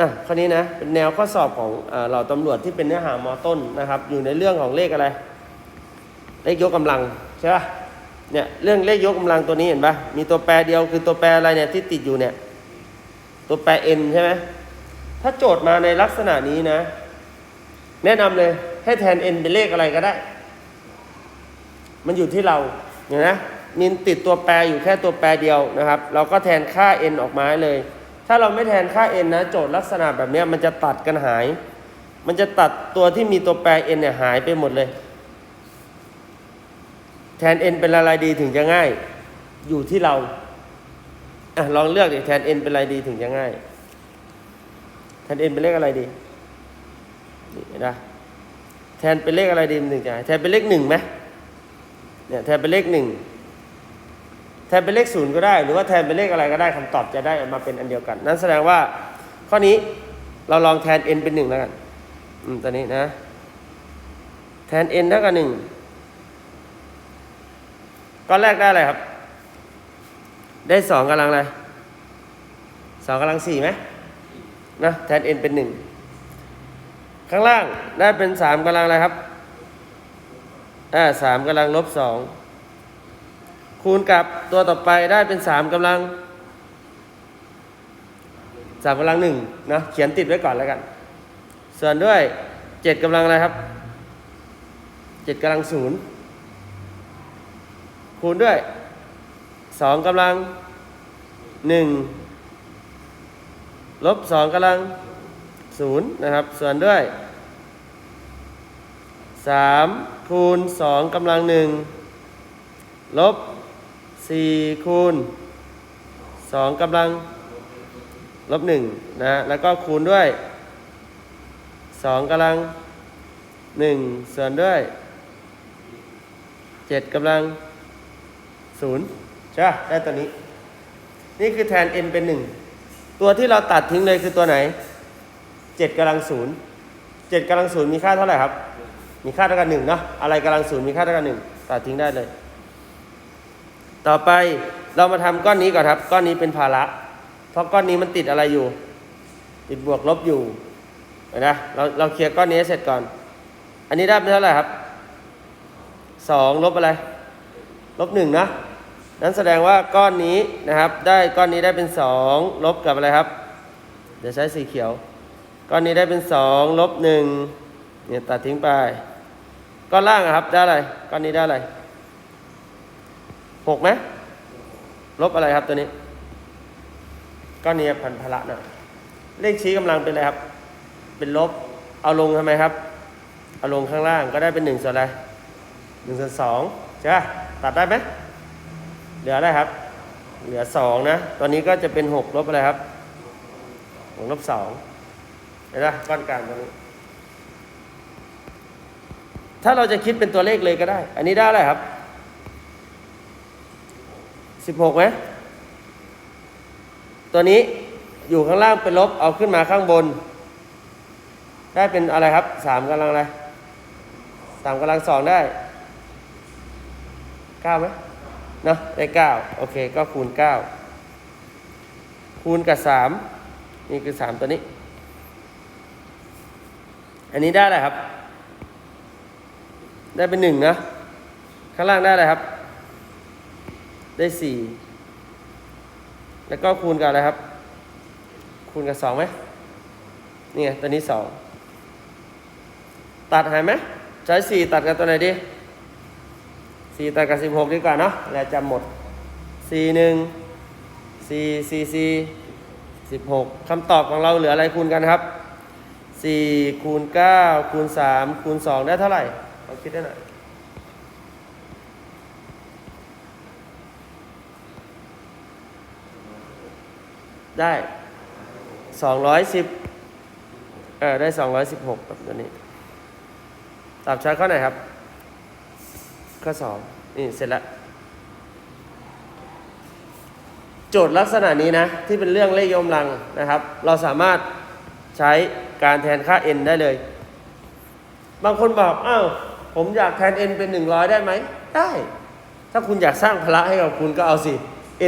อะข้อนี้นะเป็นแนวข้อสอบของเอ่อเราตำรวจที่เป็นเนื้อหามอต้นนะครับ อยู่ในเรื่องของเลขอะไร เลขยกกำลังใช่ป่ะเนี่ยเรื่องเลขยกกำลังตัวนี้เห็นปะมีตัวแปรเดียวคือตัวแปรอะไรเนี่ยที่ติดอยู่เนี่ยตัวแปร n ใช่ไหมถ้าโจทย์มาในลักษณะนี้นะ แนะนำเลยให้แทน n เป็นเลขอะไรก็ได้ มันอยู่ที่เราเห็นไหมมีติดตัวแปรอยู่แค่ตัวแปรเดียวนะครับ เราก็แทนค่า n ออกมาเลย ถ้าเราไม่แทนค่า n นะ โจทย์ลักษณะแบบนี้มันจะตัดกันหาย มันจะตัดตัวที่มีตัวแปร n เนี่ยหายไปหมดเลย แทน n เป็นอะไรดีถึงจะง่าย อยู่ที่เราอะลองเลือกดิแทน n เป็นอะไรดีถึงจะง่าย แทน n เป็นเลขอะไรดีนี่นะแทนเป็นเลขอะไรดีมันถึงจะง่ายแทนเป็นเลขหนึ่งไหมเนี่ยแทนเป็นเลขหนึ่ง แทนเป็นเลขศูนย์ก็ได้ หรือว่าแทนเป็นเลขอะไรก็ได้คำตอบจะได้ออกมาเป็นอันเดียวกัน นั่นแสดงว่าข้อนี้เราลองแทน n เป็นหนึ่งแล้วกัน อืมตัวนี้นะ แทน n เท่ากับหนึ่งก้อนแรกได้อะไรครับ ได้สองกำลังอะไรสองกำลังสี่ไหมนะแทน n เป็นหนึ่งข้างล่างได้เป็นสามกำลังอะไรครับอ่าสามกำลังลบสอง คูณกับตัวต่อไปได้เป็นสามกำลังสามกำลังหนึ่งนะเขียนติดไว้ก่อนแล้วกัน ส่วนด้วยเจ็ดกำลังอะไรครับเจ็ดกำลังศูนย์คูณด้วยสองกำลังหนึ่งลบสองกำลังศูนย์นะครับ ส่วนด้วยสามคูณสองกำลังหนึ่งลบ สี่คูณสองกำลังลบหนึ่งนะแล้วก็คูณด้วยสองกำลังหนึ่งส่วนด้วยเจ็ดกำลังศูนย์ใช่ป่ะได้ตัวนี้ นี่คือแทน n เป็นหนึ่งตัวที่เราตัดทิ้งเลยคือตัวไหนเจ็ดกำลังศูนย์เจ็ดกำลังศูนย์มีค่าเท่าไหร่ครับ มีค่าเท่ากันหนึ่งเนาะอะไรกำลังศูนย์มีค่าเท่ากันหนึ่งตัดทิ้งได้เลย ต่อไปเรามาทำก้อนนี้ก่อนครับ ก้อนนี้เป็นภาระ เพราะก้อนนี้มันติดอะไรอยู่ ติดบวกลบอยู่นไหมเราเราเคลียร์ก้อนนี้เสร็จก่อน อันนี้ได้เป็นเท่าไหร่ครับสองลบอะไร ลบหนึ่งนะนั้นแสดงว่าก้อนนี้นะครับ ได้ก้อนนี้ได้เป็นสองลบกับอะไรครับ เดี๋ยวใช้สีเขียว ก้อนนี้ได้เป็นสองลบหนึ่งเนี่ยตัดทิ้งไป ก้อนล่างครับได้อะไร ก้อนนี้ได้อะไร หกไหมลบอะไรครับตัวนี้ก้อนนี้พันพละนะเลขชี้กำลังเป็นอะไรครับ เป็นลบ เอาลงทำไมครับ เอาลงข้างล่างก็ได้เป็นหนึ่งส่วนอะไรหนึ่งส่วนสองใช่ปะตัดได้ไหมเหลืออะไรครับ เหลือสองนะ ตอนนี้ก็จะเป็นหกลบอะไรครับหกลบสองเห็นไหมก้อนกลางตรงนี้ ถ้าเราจะคิดเป็นตัวเลขเลยก็ได้ อันนี้ได้อะไรครับ สิบหกไหมตัวนี้อยู่ข้างล่างเป็นลบเอาขึ้นมาข้างบน ได้เป็นอะไรครับสามกำลังอะไรสามกำลังสองได้เก้าไหมเนาะได้เก้าโอเคก็คูณเก้าคูณกับสามนี่คือสามตัวนี้ อันนี้ได้อะไรครับ ได้เป็นหนึ่งนะ ข้างล่างได้อะไรครับ ได้สี่แล้วก็คูณกับอะไรครับ คูณกับสองไหมนี่ไงตัวนี้สองตัดหายไหมใช้สี่ตัดกับตัวไหนดีสี่ตัดกับสิบหกดีกว่าเนาะแล้วจำหมดสี่หนึ่งสี่สี่สี่สิบหกคำตอบของเราเหลืออะไรคูณกันครับสี่คูณเก้าคูณสามคูณสองได้เท่าไหร่ลองคิดได้หน่อย ได้สองร้อยสิบเออได้สองร้อยสิบหกแบบตัวนี้ตอบช้อยข้อไหนครับ ข้อสองนี่เสร็จแล้ว โจทย์ลักษณะนี้นะ ที่เป็นเรื่องเลขยกกำลังนะครับ เราสามารถใช้การแทนค่า n ได้เลย บางคนบอกอ้าวผมอยากแทน n เป็น 100 ได้ไหม ได้ ถ้าคุณอยากสร้างพละให้กับคุณก็เอาสิ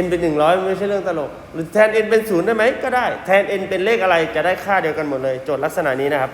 n เป็นหนึ่งร้อยไม่ใช่เรื่องตลก หรือแทน n เป็นศูนย์ได้ไหมก็ได้ แทน n เป็นเลขอะไรจะได้ค่าเดียวกันหมดเลย โจทย์ลักษณะนี้นะครับ